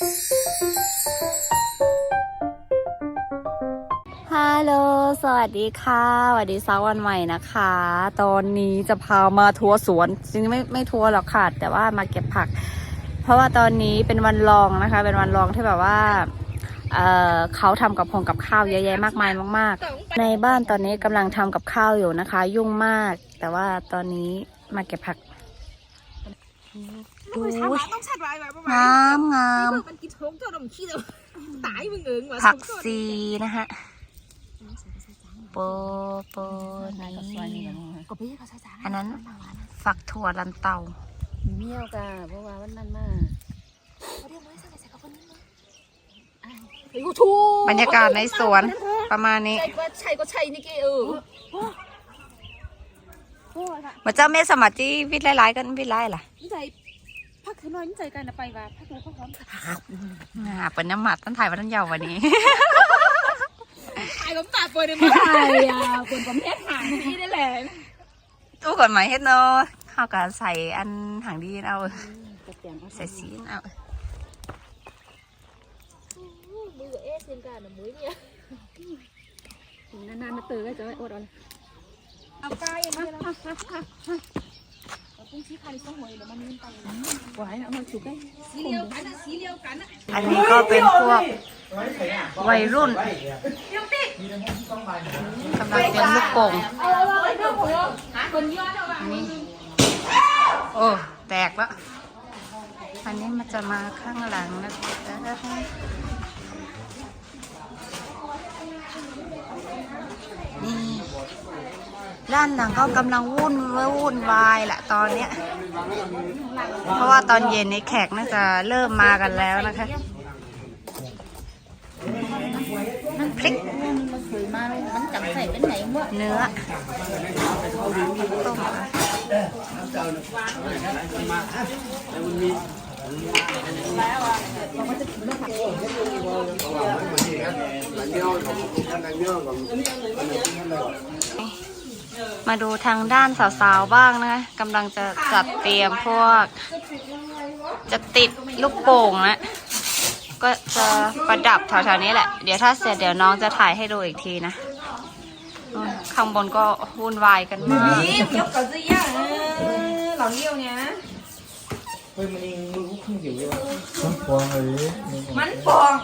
ฮัลโหล สวัสดีค่ะ สวัสดีเช้าวันใหม่นะคะ ตอนนี้จะพามาทัวร์สวน จริงๆไม่ไม่ทัวร์หรอกค่ะ แต่ว่ามาเก็บผัก เพราะว่าตอนนี้เป็นวันรองนะคะ เป็นวันรองที่แบบว่าเเขาทำกับพงกับข้าวเยอะแยะมากมายมาก ๆ ในบ้านตอนนี้กำลังทำกับข้าวอยู่นะคะ ยุ่งมาก แต่ว่าตอนนี้มาเก็บผัก อ้ยต้องชัดไว้ไว้ประมาณงามงามมันกินท้องเจ้าดมขี้เลยตายมึงเอิงว่ะผักซีนะฮะโปโปนี่ก็พี่เขาใช้จ้าอันนั้นฝักถั่วลันเตาเมี่ยวกะเพราะว่าวันนั้นมาเรียกไม่ใส่ใส่กับคนนี้ไอ้กูทูบรรยากาศในสวนประมาณนี้ใช่ก็ใช่ก็ใช่นี่เกเออเหมือนเจ้าเมสมัติที่วิทย์หลายๆกันวิทย์หลายล่ะนี่ใจพัก เธอน้อยนี่ใจกันนะไปว่าพักเธอพักพร้อมอ่าเป็นน้ำหมัดต้นถ่ายวันนั้นยาววันนี้ตายก็ตายปล่อยเลยมั้งตายอะคนผมแค่ห่างนี่ได้แหละตู้ก่อนไหมเฮ็ดเนาะข้าวกะใส่อันหางดีนเอาจะเปลี่ยนเอาใส่ซีนเอามือเอ๊ะเสียงกันนะมือเนี่ยนานๆมาเตือนก็จะไม่อดเอาเอาไปมาเอาปุ้งชี้คาริต้องหวยแล้วมันมีไปหวานเอามาฉุกได้สีเลียวกันนะสีเลียวกันนะอันนี้ก็เป็นพวกวัยรุ่นกำลังเป็นลูกโป่งเอาเลยเรื่องของเราคนย้อนเอาไป อันนี้ก็เป็นพวกวัยรุ่นกำลังเป็นลูกโป่งนี่โอ้ แตกละอันนี้มันจะมาข้างหลังนะคะ ด้านหลังก็กำลังวุ่นวุ่นวายแหละตอนเนี้ย เพราะว่าตอนเย็นนี้แขกน่าจะเริ่มมากันแล้วนะคะน้ำพริกมันเคยมามันจำใส่เป็นไหนหมดเนื้อต้ มมาดูทางด้านสาวๆบ้างนะคะกำลังจะจัดเตรียมพวก จะติดลูกโป่งนะก็จะประดับแถวๆนี้แหละ เดี๋ยวถ้าเสร็จเดี๋ยวน้องจะถ่ายให้ดูอีกทีนะนู่นข้างบนก็วุ่นวายกันมากยกกับจะย่างหลังเลี้ยวเนี่ยมันฟองเลยมันฟอง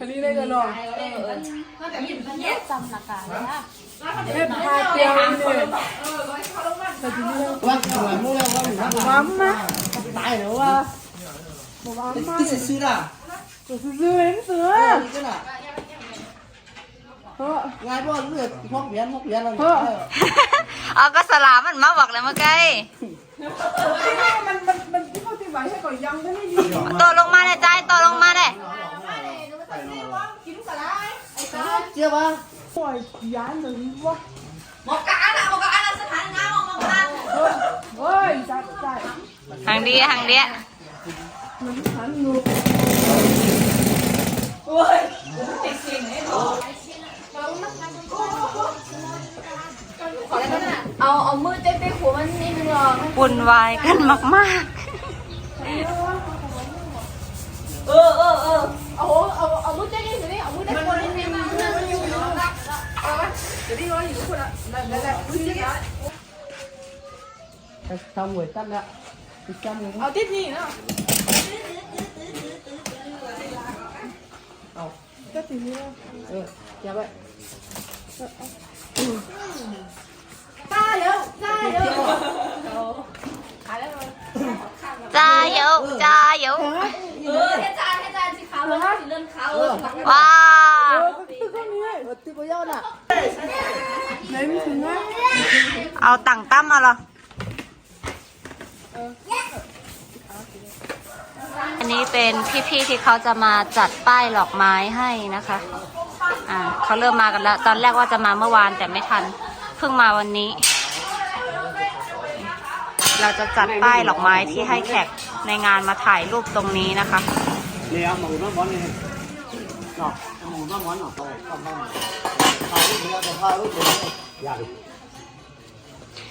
อันนี้ได้กันหรอจำหลักการเลยนะเฮ็ดพาเตียวเนี่ยว่าสวยมูแล้วว่าอยู่นะมัมนะตายแล้วว่ะมัมมาจะซื้อละจะซื้อเห็นเสือ เฮ้ยงานบ่เลือดพกเหรียญพกเหรียญเราเฮ้ยเอาก็สลามมันมาบอกเลยเมื่อกี้มันมันมันที่เขาตีไว้ให้ก่อนยังไม่ได้ดีโตลงมาเลยใจโตลงมาเลยเชื่อป่ะปล่อยยานหนึ่งวะหมอกการอะหมอกการอะสถานงานหมอกการเฮ้ยจัดใจทางดีทางเดียมันหันหนู เอาเอามือเต้เต้หัวมันนิดนึงหรอ วุ่นวายกันมากเออเออเออเอาเอาเอามือเต้เต้สิเอามือเต้หัวนิดนึงมันมันอยู่อยู่เอาไว้เดี๋ยวพี่ว่าอยู่คนละนั่นนั่นแหละมือเต้ทำหวยตั้งแล้วจำเลยเอาที่นี่เนาะก็ตีนี้เออจับไว้ตายแล้วตายแล้วขายแล้ว ๆจ้าเยอะจ้าเยอะเออให้จานให้จานสีขาวเลยสีเลื่อนขาวเออว้าวก็นี้เออที่กูย่อน่ะไหนมีถึงนะเอาตังตั้มมาเหรออันนี้เป็นพี่ๆที่เขาจะมาจัดป้ายหลอกไม้ให้นะคะ อ่าเขาเริ่มมากันแล้ว ตอนแรกว่าจะมาเมื่อวานแต่ไม่ทัน เพิ่งมาวันนี้ เราจะจัดป้ายหลอกไม้ที่ให้แขกในงานมาถ่ายรูปตรงนี้นะคะเนี่ยหมูน้ำมันเนอาหมูน้ำมันเนาะเอาเอาเอาเอาเดี๋ยวจะ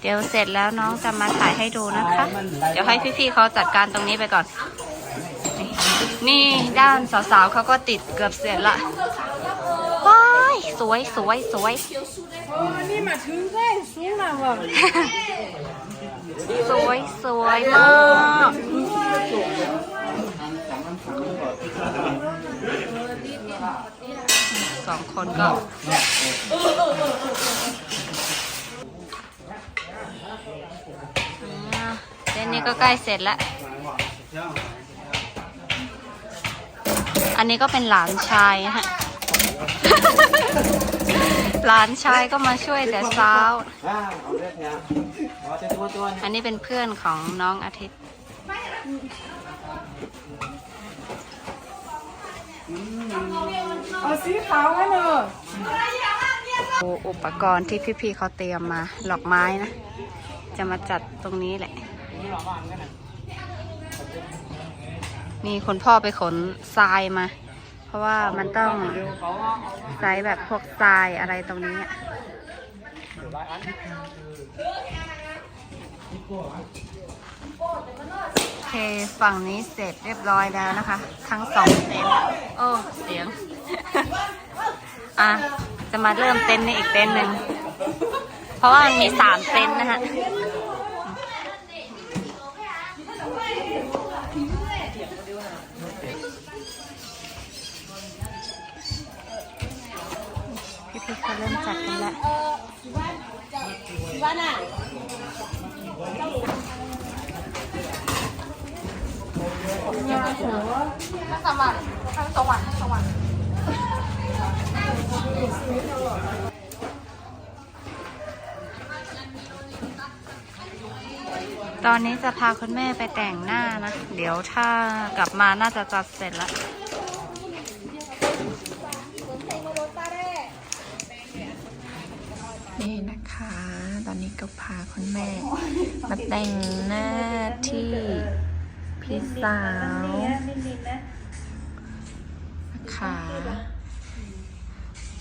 เดี๋ยวเสร็จแล้วน้องจะมาถ่ายให้ดูนะคะ เดี๋ยวให้พี่ๆเขาจัดการตรงนี้ไปก่อน นี่นี่ด้านสาวๆเขาก็ติดเกือบเสร็จละว้ายสวยสวยสวย นี่มาถึงใกล้สูงแล้วว่ะสวยสวยมากสองคนก็เส้นนี้ก็ใกล้เสร็จแล้ว อันนี้ก็เป็นหลานชายฮะ หลานชายก็มาช่วยแต่เช้า อันนี้เป็นเพื่อนของน้องอาทิตย์ เอาสีขาวไว้เนอะอุปกรณ์ที่พี่ๆเขาเตรียมมาหลอกไม้นะ จะมาจัดตรงนี้แหละ นี่คุณพ่อไปขนทรายมา เพราะว่ามันต้องใช้แบบพวกทรายอะไรตรงนี้โอเคฝั่งนี้เสร็จเรียบร้อยแล้วนะคะ ทั้งสองเต็นท์โอ้เสียง อะ จะมาเริ่มเต็นท์ในอีกเต็นท์หนึ่ง เพราะว่ามันมีสามเต็นท์นะฮะ ตอนนี้จะพาคุณแม่ไปแต่งหน้านะ เดี๋ยวถ้ากลับมาน่าจะจัดเสร็จแล้ว นี่นะคะ ตอนนี้ก็พาคุณแม่ มาแต่งหน้าที่พี่สาวนะคะ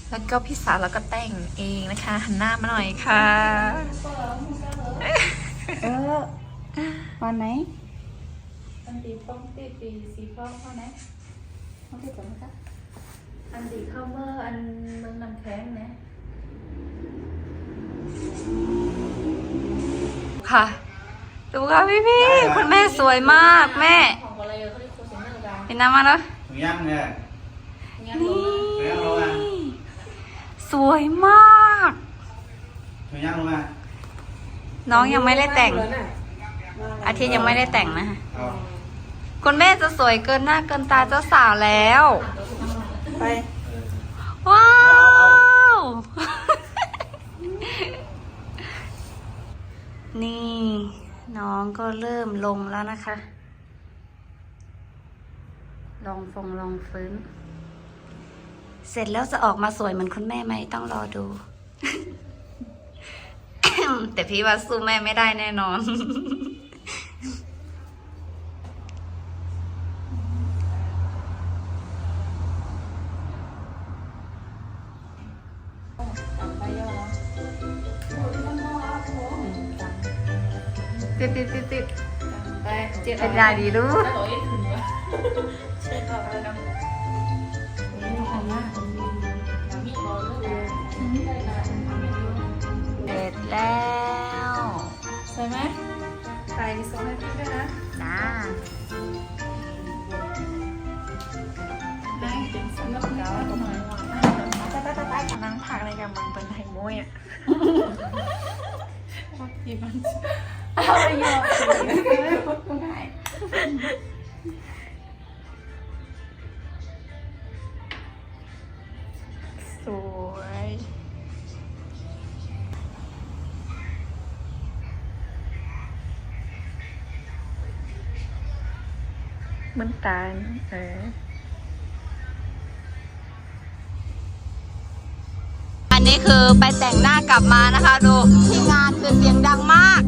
แล้วก็พี่สาวเราก็แต่งเองนะคะหันหน้ามาหน่อยค่ะเออวันไหนอันดีป้องตีปีสีฟ้าเข้าไหนเขาติดกันไหมคะอันดีเข้าเมื่ออันเมืองน้ำแข็งนะ ค่ะ ดูค่ะพี่พี่ๆคุณแม่สวยมากแม่ของอะไรเขาเรียกโคเซนเนอร์กันเห็นน้ำมาแล้วถุงย่างเนี่ยนี่ถุงย่างลงมาสวยมากถุงย่างลงมาน้องยังไม่ได้แต่ง อาทิตย์ยังไม่ได้แต่งนะเอาคุณแม่จะสวยเกินหน้าเกินตาเจ้าสาวแล้ว ไป ว้าว นี่น้องก็เริ่มลงแล้วนะคะ ลองฟงลองฟื้น เสร็จแล้วจะออกมาสวยเหมือนคุณแม่ไหมต้องรอดู แต่พี่ว่าสู้แม่ไม่ได้แน่นอน ติดติดติดติดไปเจ็บเป็นยาดีรู้ต่อยถึงวะเช็ดออกแล้วกันมีบอลเลยเสร็จแล้วใช่ไหมใส่สองนาทีด้วยนะจ้าได้เป็นสำหรับเราตรงไหนวะนั่งพักในกับมันเป็นไทยมุ้ยอะ ที่มันสวย มันตาลเออ อันนี้คือไปแต่งหน้ากลับมานะคะ ดูที่งานคือเสียงดังมาก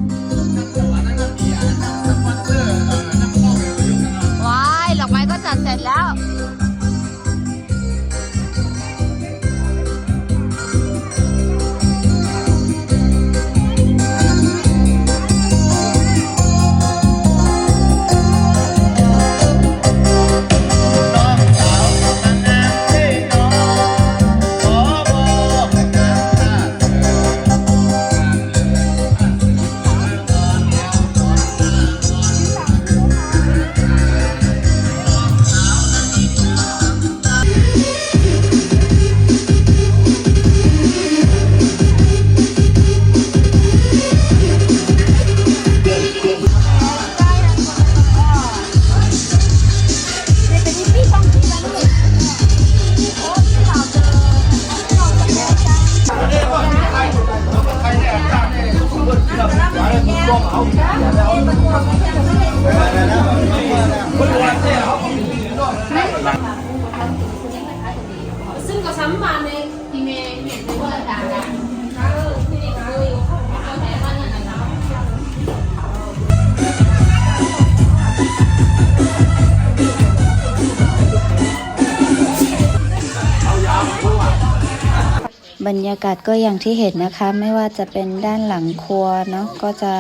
บรรยากาศก็อย่างที่เห็นนะคะ ไม่ว่าจะเป็นด้านหลังครัวเนาะก็จะ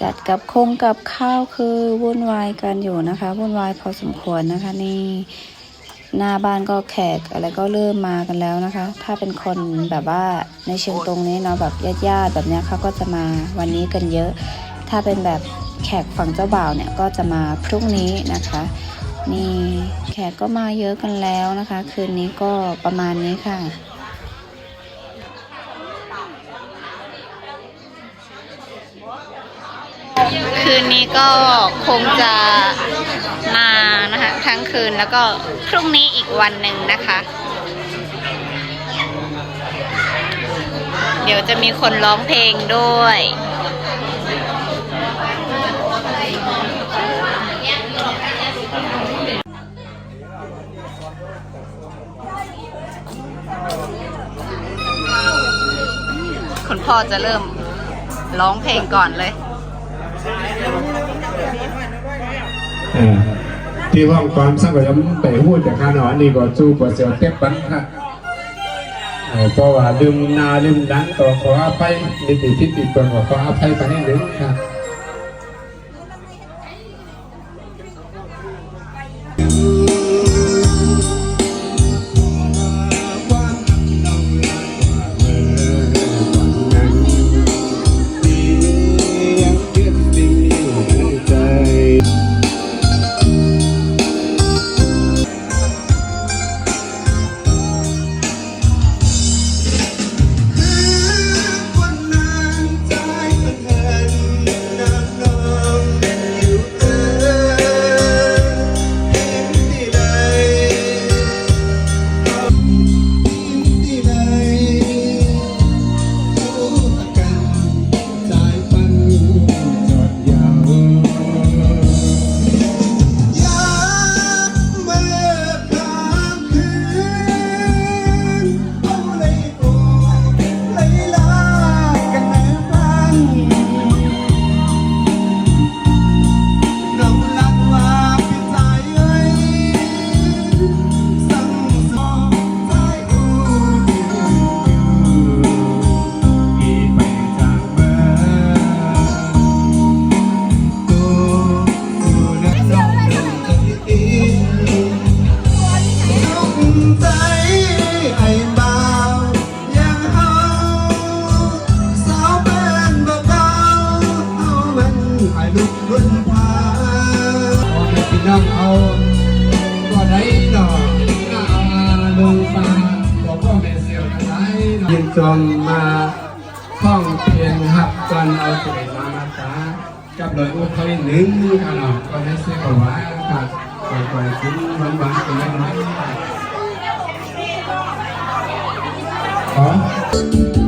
จัดกับคงกับข้าวคือวุ่นวายกันอยู่นะคะ วุ่นวายพอสมควรนะคะนี่หน้าบ้านก็แขกอะไรก็เริ่มมากันแล้วนะคะ ถ้าเป็นคนแบบว่าในเชิงตรงนี้เนาะแบบญาติๆแบบเนี้ยเขาก็จะมาวันนี้กันเยอะ ถ้าเป็นแบบแขกฝั่งเจ้าบ่าวเนี่ยก็จะมาพรุ่งนี้นะคะนี่แขกก็มาเยอะกันแล้วนะคะ คืนนี้ก็ประมาณนี้ค่ะ คืนนี้ก็คงจะมานะคะทั้งคืนแล้วก็พรุ่งนี้อีกวันหนึ่งนะคะ เดี๋ยวจะมีคนร้องเพลงด้วยคุณพ่อจะเริ่มร้องเพลงก่อนเลย ที่ว่างความสงบยมไปพูดจากข้าหนอนี่ก็สู้ก็เสียวเต็บปันค่ะเพราะว่าลืมนาลืมหลังต่อขออภัยนิติพิติตนก็ขออภัยไปให้หนึ่งค่ะ กันเอาเสด็จมามาตากับเลยอุทัยหนึ่งค่ะเนาะก็ได้เสียกว่าค่ะปล่อยปล่อยทิ้งวันวันๆกันน้อยขอ